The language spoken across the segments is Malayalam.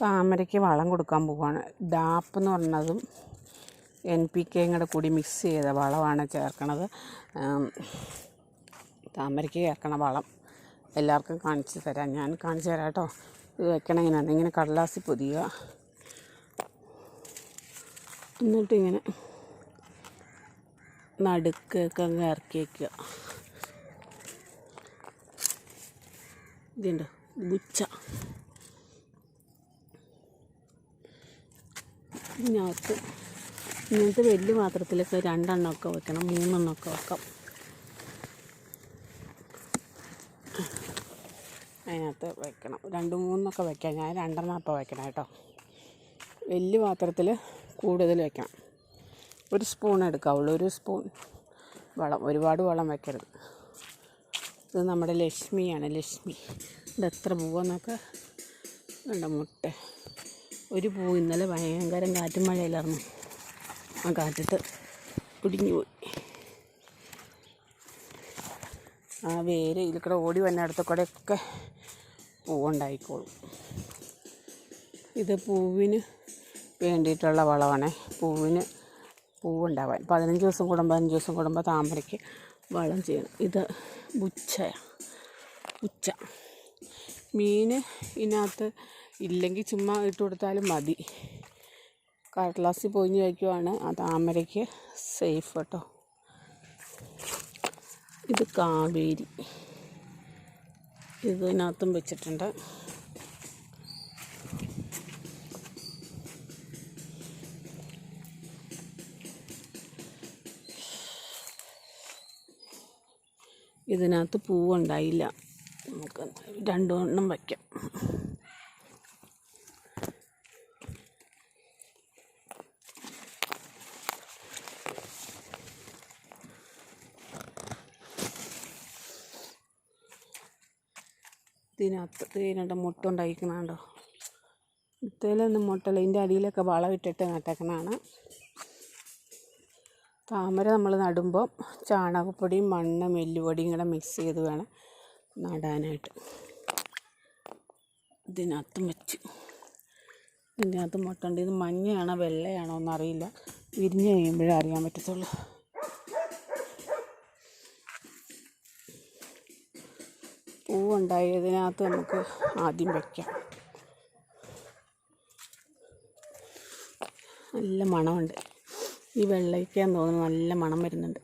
താമരയ്ക്ക് വളം കൊടുക്കാൻ പോവുകയാണ് ഡാപ്പ് എന്ന് പറഞ്ഞതും എൻ പി കെയും കൂടെ കൂടി മിക്സ് ചെയ്ത വളമാണ് ചേർക്കണത്. താമരയ്ക്ക് ചേർക്കണ വളം എല്ലാവർക്കും കാണിച്ചു തരാം. ഞാൻ കാണിച്ചു തരാം കേട്ടോ. ഇത് വെക്കണം ഇങ്ങനെയാണ്. ഇങ്ങനെ കടലാസിൽ പൊതിയുക. എന്നിട്ടിങ്ങനെ നടുക്കൊക്കെ അങ്ങ് ഇറക്കി വയ്ക്കുക ഇതുണ്ട്? ഗുച്ച ഇതിനകത്ത് ഇങ്ങനത്തെ വലിയ പാത്രത്തിലൊക്കെ രണ്ടെണ്ണമൊക്കെ വെക്കണം മൂന്നെണ്ണമൊക്കെ വെക്കാം. അതിനകത്ത് വെക്കണം. രണ്ട് മൂന്നൊക്കെ വെക്കാം. ഞാൻ രണ്ടെണ്ണം അപ്പോൾ വെക്കണം കേട്ടോ. വലിയ പാത്രത്തിൽ കൂടുതൽ വെക്കണം. ഒരു സ്പൂൺ എടുക്കാവുള്ളൂ. ഒരു സ്പൂൺ വളം ഒരുപാട് വളം വെക്കരുത്. ഇത് നമ്മുടെ ലക്ഷ്മിയാണ്. ലക്ഷ്മി. ഇത് എത്ര പൂവെന്നൊക്കെ കണ്ട മുട്ട ഒരു പൂ ഇന്നലെ ഭയങ്കര കാറ്റും മഴയിലായിരുന്നു. ആ കാറ്റത്ത് പിടിഞ്ഞു പോയി. ആ വേര് ഇതിൽ കൂടെ ഓടി വന്ന അടുത്ത കൂടെയൊക്കെ പൂവുണ്ടായിക്കോളും. ഇത് പൂവിന് വേണ്ടിയിട്ടുള്ള വളമാണ്. പൂവിന് പൂവുണ്ടാവാൻ. പതിനഞ്ച് ദിവസം കൂടുമ്പോൾ അഞ്ച് ദിവസം കൂടുമ്പോൾ താമരയ്ക്ക് വളം ചെയ്യണം. ഇത് ബുച്ചയാണ് ഉച്ച മീൻ ഇതിനകത്ത് ഇല്ലെങ്കിൽ ചുമ്മാ ഇട്ട് കൊടുത്താലും മതി. കടലാസിൽ പൊതിഞ്ഞ് വയ്ക്കുവാണ്. ആ താമരയ്ക്ക് സേഫ് കേട്ടോ ഇത് കാവേരി. ഇതിനകത്തും വെച്ചിട്ടുണ്ട്. ഇതിനകത്ത് പൂവുണ്ടായില്ല. നമുക്ക് രണ്ടെണ്ണം വയ്ക്കാം. ഇതിനകത്ത് ഇതിനുണ്ട് മുട്ട ഉണ്ടായിരിക്കണുണ്ടോ ഇത്തേലൊന്നും മുട്ടല്ല ഇതിന്റെ അടിയിലൊക്കെ വളമിട്ടിട്ട് നട്ടേക്കണതാണ്. താമര നമ്മൾ നടുമ്പോൾ ചാണകപ്പൊടിയും മണ്ണും എല്ലുപൊടിയും കൂടെ മിക്സ് ചെയ്ത് വേണം നടാനായിട്ട്. ഇതിനകത്തും വെച്ച്. ഇതിനകത്ത് മുട്ടുണ്ട് ഇത് മഞ്ഞയാണോ വെള്ളയാണോ എന്നറിയില്ല. വിരിഞ്ഞ് കഴിയുമ്പോഴേ അറിയാൻ പറ്റത്തുള്ളൂ. പൂവുണ്ടായതിനകത്ത് നമുക്ക് ആദ്യം വയ്ക്കാം നല്ല മണമുണ്ട്. ഈ വെള്ളയ്ക്കാൻ തോന്നുന്നു നല്ല മണം വരുന്നുണ്ട്.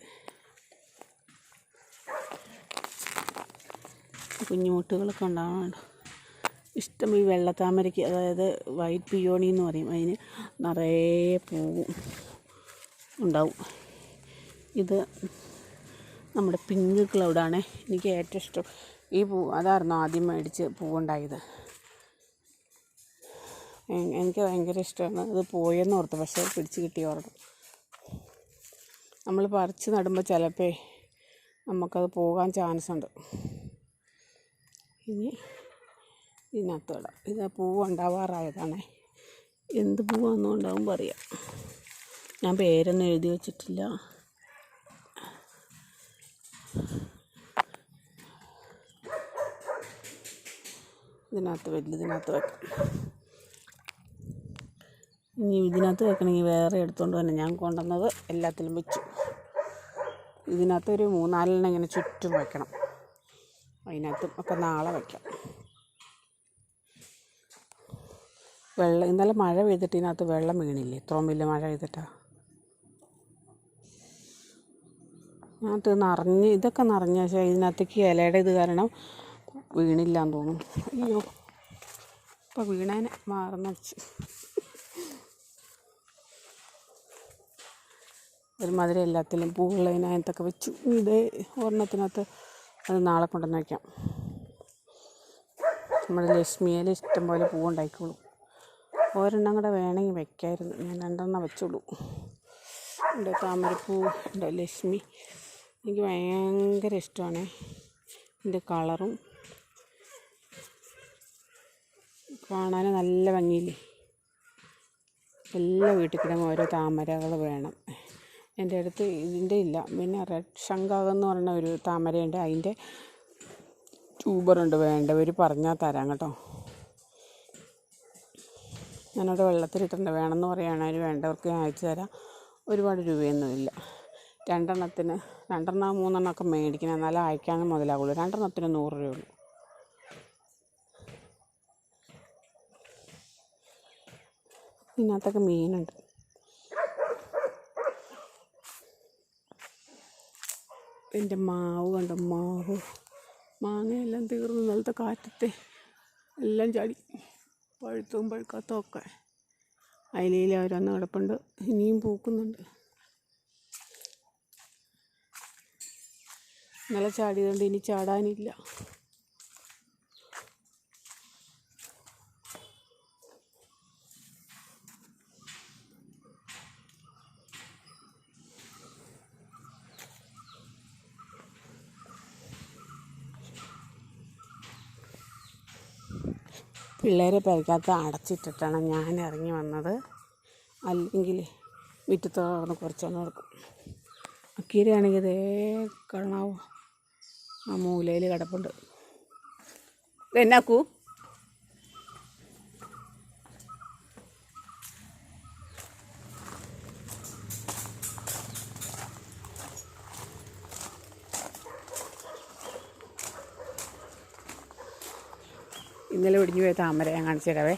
കുഞ്ഞുമുട്ടുകളൊക്കെ ഉണ്ടാകുന്നുണ്ട് ഇഷ്ടം ഈ വെള്ളത്താമരയ്ക്ക് അതായത് വൈറ്റ് പിയോണി എന്ന് പറയും. അതിന് നിറയെ പൂവും ഉണ്ടാവും. ഇത് നമ്മുടെ പിങ്ക് ക്ലൗഡാണ്. എനിക്ക് ഏറ്റവും ഇഷ്ടം. ഈ പൂ അതായിരുന്നു ആദ്യം മേടിച്ച് പൂവുണ്ടായത്. എനിക്ക് ഭയങ്കര ഇഷ്ടമാണ് അത് പോയെന്ന് ഓർത്ത് പക്ഷേ പിടിച്ച് കിട്ടി ഓർഡർ നമ്മൾ പറിച്ച് നടുമ്പോൾ ചിലപ്പോൾ നമുക്കത് പോകാൻ ചാൻസ് ഉണ്ട് ഇനി ഇതിനകത്ത് ഇടാം. ഇത് പൂവ് ഉണ്ടാവാറായതാണേ. എന്ത് പൂവാണെന്നും ഉണ്ടാവും പറയാം ഞാൻ പേരൊന്നും എഴുതി വച്ചിട്ടില്ല. ഇതിനകത്ത് വലുതിനകത്ത് വെക്കാം. ഇനി ഇതിനകത്ത് വെക്കണമെങ്കിൽ വേറെ എടുത്തുകൊണ്ട് തന്നെ ഞാൻ കൊണ്ടുവന്നത് എല്ലാത്തിലും വെച്ചു. ഇതിനകത്ത് ഒരു മൂന്നാലെണ്ണം ഇങ്ങനെ ചുറ്റും വെക്കണം. അതിനകത്തും ഒക്കെ നാളെ വയ്ക്കാം വെള്ളം ഇന്നലെ മഴ പെയ്തിട്ട് ഇതിനകത്ത് വെള്ളം വീണില്ലേ? ഇത്രയും വലിയ മഴ പെയ്തിട്ടാ. ഇതിനകത്ത് നിറഞ്ഞ് ഇതൊക്കെ നിറഞ്ഞ പക്ഷേ ഇതിനകത്തേക്ക് ഇലയുടെ ഇത് കാരണം വീണില്ല എന്ന് തോന്നുന്നു. അയ്യോ. ഇപ്പം വീണേനെ മാറുന്ന വെച്ച് ഒരുമാതിരി എല്ലാത്തിലും പൂവുള്ളതിനകത്തൊക്കെ വെച്ചു. ഇതേ ഒരെണ്ണത്തിനകത്ത് അത് നാളെ കൊണ്ടുവന്ന് വയ്ക്കാം നമ്മുടെ ലക്ഷ്മിയിൽ ഇഷ്ടം പോലെ പൂവുണ്ടായിക്കോളും ഒരെണ്ണം കൂടെ വേണമെങ്കിൽ വെക്കായിരുന്നു. ഞാൻ രണ്ടെണ്ണം വെച്ചോളൂ. എന്റെ താമരപ്പൂ എന്റെ ലക്ഷ്മി എനിക്ക് ഭയങ്കര ഇഷ്ടമാണ്. ഇതിന്റെ കളറും കാണാൻ നല്ല ഭംഗിയില്ലേ? എല്ലാ വീട്ടിൽ ഓരോ താമരകൾ വേണം. എന്റെ അടുത്ത് ഇതിന്റെ ഇല്ല. പിന്നെ റെഡ് ശങ്കാകം എന്ന് പറയുന്ന ഒരു താമരയുണ്ട്. അതിന്റെ ട്യൂബറുണ്ട് വേണ്ടവർ പറഞ്ഞാൽ തരാം കേട്ടോ. ഞാനവിടെ വെള്ളത്തിലിട്ടുണ്ട് വേണമെന്ന് പറയുകയാണെങ്കിൽ വേണ്ടവർക്ക് ഞാൻ അയച്ചു തരാം. ഒരുപാട് രൂപയൊന്നുമില്ല രണ്ടെണ്ണത്തിന് രണ്ടെണ്ണം മൂന്നെണ്ണമൊക്കെ മേടിക്കണം. എന്നാലേ അയക്കാനും മുതലാകുള്ളൂ രണ്ടെണ്ണത്തിന് നൂറ് രൂപയുള്ളൂ ഇതിനകത്തൊക്കെ മീനുണ്ട്. എന്റെ മാവ് കണ്ടോ? മാവ്. മാങ്ങയെല്ലാം തീർന്നു. ഇന്നലത്തെ കാറ്റത്തെ എല്ലാം ചാടി. പഴുത്തും പഴുക്കാത്തും ഒക്കെ അതിലേൽ ഓരോന്ന് കിടപ്പുണ്ട്. ഇനിയും പൂക്കുന്നുണ്ട്. നല്ല ചാടിയതുകൊണ്ട് ഇനി ചാടാനില്ല. പിള്ളേരെ പെരക്കകത്ത് അടച്ചിട്ടിട്ടാണ് ഞാൻ ഇറങ്ങി വന്നത്. അല്ലെങ്കിൽ മുറ്റത്ത് കിടന്ന് കുറച്ചൊന്ന് നടക്കും. അക്കീരയാണെങ്കിൽ ഇതേ കാണാവോ. ആ മൂലയിൽ കിടപ്പുണ്ട്. ഇതെന്നാക്കൂ ഇന്നലെ ഒടിഞ്ഞു പോയ താമര ഞാൻ കാണിച്ചു തരാവേ.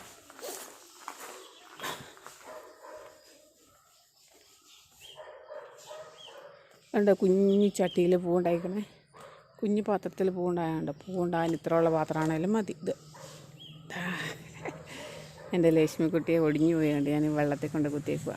കണ്ടോ കുഞ്ഞു ചട്ടിയിൽ പൂവുണ്ടായിക്കണേ കുഞ്ഞു പാത്രത്തിൽ പൂവുണ്ടായുണ്ട് പൂവുണ്ടാകാൻ ഇത്രയുള്ള പാത്രമാണേലും മതി. ഇത്. എന്റെ ലക്ഷ്മിക്കുട്ടിയെ ഒടിഞ്ഞു പോയുണ്ട് ഞാൻ വെള്ളത്തിൽ കൊണ്ട് കുത്തിയേക്കുക